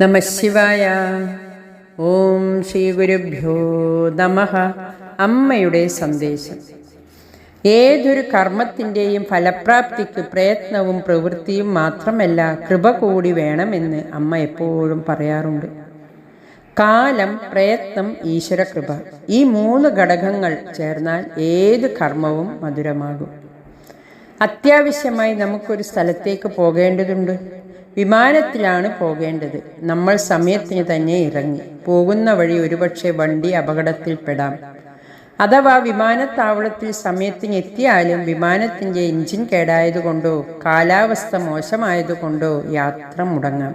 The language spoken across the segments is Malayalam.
നമശിവായ ഓം ശ്രീ ഗുരുഭ്യോ നമ. അമ്മയുടെ സന്ദേശം. ഏതൊരു കർമ്മത്തിന്റെയും ഫലപ്രാപ്തിക്ക് പ്രയത്നവും പ്രവൃത്തിയും മാത്രമല്ല കൃപ കൂടി വേണമെന്ന് അമ്മ എപ്പോഴും പറയാറുണ്ട്. കാലം പ്രയത്നം ഈശ്വരകൃപ ഈ മൂന്ന് ഘടകങ്ങൾ ചേർന്നാൽ ഏത് കർമ്മവും മധുരമാകും. അത്യാവശ്യമായി നമുക്കൊരു സ്ഥലത്തേക്ക് പോകേണ്ടതുണ്ട്. വിമാനത്തിലാണ് പോകേണ്ടത്. നമ്മൾ സമയത്തിന് തന്നെ ഇറങ്ങി. പോകുന്ന വഴി ഒരുപക്ഷെ വണ്ടി അപകടത്തിൽപ്പെടാം അഥവാ വിമാനത്താവളത്തിൽ സമയത്തിന് എത്തിയാലും വിമാനത്തിന്റെ എഞ്ചിൻ കേടായതുകൊണ്ടോ കാലാവസ്ഥ മോശമായതുകൊണ്ടോ യാത്ര മുടങ്ങാം.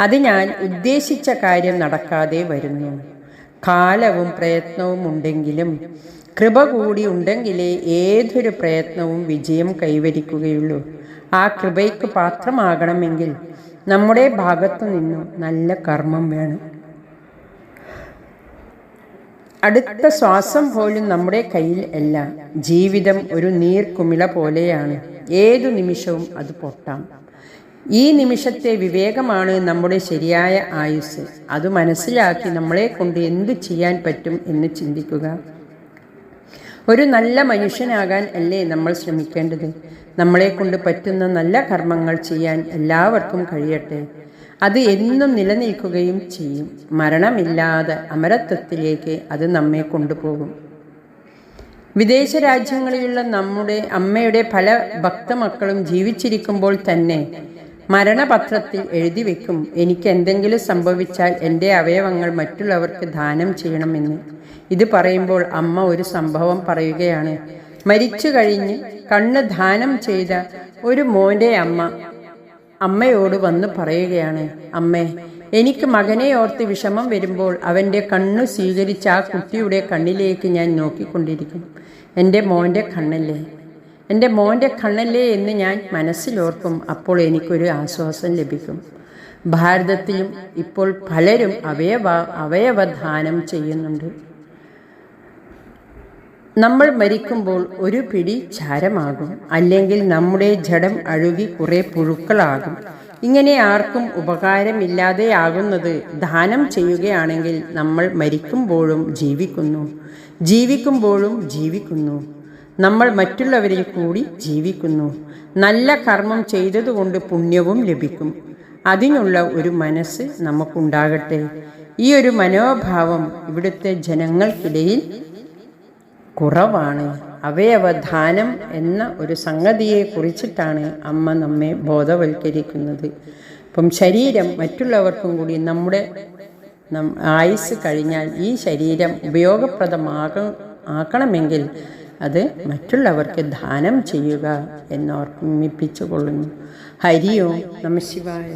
അതിനാൽ ഉദ്ദേശിച്ച കാര്യം നടക്കാതെ വരുന്നു. കാലവും പ്രയത്നവും ഉണ്ടെങ്കിലും കൃപ കൂടി ഉണ്ടെങ്കിലേ ഏതൊരു പ്രയത്നവും വിജയം കൈവരിക്കുകയുള്ളൂ. ആ കൃപയ്ക്ക് പാത്രമാകണമെങ്കിൽ നമ്മുടെ ഭാഗത്തു നിന്നും നല്ല കർമ്മം വേണം. അടുത്ത ശ്വാസം പോലും നമ്മുടെ കയ്യിൽ അല്ല. ജീവിതം ഒരു നീർക്കുമിള പോലെയാണ്. ഏതു നിമിഷവും അത് പൊട്ടാം. ഈ നിമിഷത്തെ വിവേകമാണ് നമ്മുടെ ശരിയായ ആയുസ് അത് മനസ്സിലാക്കി നമ്മളെ കൊണ്ട് എന്തു ചെയ്യാൻ പറ്റും എന്ന് ചിന്തിക്കുക. ഒരു നല്ല മനുഷ്യനാകാൻ അല്ലേ നമ്മൾ ശ്രമിക്കേണ്ടത്? നമ്മളെ കൊണ്ട് പറ്റുന്ന നല്ല കർമ്മങ്ങൾ ചെയ്യാൻ എല്ലാവർക്കും കഴിയട്ടെ. അത് എന്നും നിലനിൽക്കുകയും ചെയ്യും. മരണമില്ലാതെ അമരത്വത്തിലേക്ക് അത് നമ്മെ കൊണ്ടുപോകും. വിദേശ രാജ്യങ്ങളിലുള്ള നമ്മുടെ അമ്മയുടെ പല ഭക്തമക്കളും ജീവിച്ചിരിക്കുമ്പോൾ തന്നെ മരണപത്രത്തിൽ എഴുതി വെക്കും എനിക്ക് എന്തെങ്കിലും സംഭവിച്ചാൽ എന്റെ അവയവങ്ങൾ മറ്റുള്ളവർക്ക് ദാനം ചെയ്യണമെന്ന് ഇത് പറയുമ്പോൾ അമ്മ ഒരു സംഭവം പറയുകയാണ്. മരിച്ചു കഴിഞ്ഞ് കണ്ണ് ദാനം ചെയ്ത ഒരു മോന്റെ അമ്മ അമ്മയോട് വന്ന് പറയുകയാണ് അമ്മേ എനിക്ക് മകനെ ഓർത്ത് വിഷമം വരുമ്പോൾ അവന്റെ കണ്ണു സ്വീകരിച്ച ആ കുട്ടിയുടെ കണ്ണിലേക്ക് ഞാൻ നോക്കിക്കൊണ്ടിരിക്കും. എന്റെ മോന്റെ കണ്ണല്ലേ? എന്റെ മോന്റെ കണ്ണല്ലേ എന്ന് ഞാൻ മനസ്സിലോർക്കും അപ്പോൾ എനിക്കൊരു ആശ്വാസം ലഭിക്കും. ഭാരതത്തിലും ഇപ്പോൾ പലരും അവയവ അവയവദാനം ചെയ്യുന്നുണ്ട്. നമ്മൾ മരിക്കുമ്പോൾ ഒരു പിടി ചാരമാകും അല്ലെങ്കിൽ നമ്മുടെ ജഡം അഴുകി കുറെ പുഴുക്കളാകും. ഇങ്ങനെ ആർക്കും ഉപകാരമില്ലാതെയാകുന്നത് ദാനം ചെയ്യുകയാണെങ്കിൽ നമ്മൾ മരിക്കുമ്പോഴും ജീവിക്കുന്നു. ജീവിക്കുമ്പോഴും ജീവിക്കുന്നു. നമ്മൾ മറ്റുള്ളവരിൽ കൂടി ജീവിക്കുന്നു. നല്ല കർമ്മം ചെയ്തതുകൊണ്ട് പുണ്യവും ലഭിക്കും. അതിനുള്ള ഒരു മനസ്സ് നമുക്കുണ്ടാകട്ടെ. ഈ ഒരു മനോഭാവം ഇവിടുത്തെ ജനങ്ങൾക്കിടയിൽ കുറവാണ്. അവയവധാനം എന്ന ഒരു സംഗതിയെ കുറിച്ചിട്ടാണ് അമ്മ നമ്മെ ബോധവൽക്കരിക്കുന്നത്. അപ്പം ശരീരം മറ്റുള്ളവർക്കും കൂടി നമ്മുടെ ആയുസ് കഴിഞ്ഞാൽ ഈ ശരീരം ഉപയോഗപ്രദമാക ആക്കണമെങ്കിൽ അത് മറ്റുള്ളവർക്ക് ദാനം ചെയ്യുക എന്നോർമ്മിപ്പിച്ചു കൊള്ളുന്നു ഹരിയോ നമശിവായ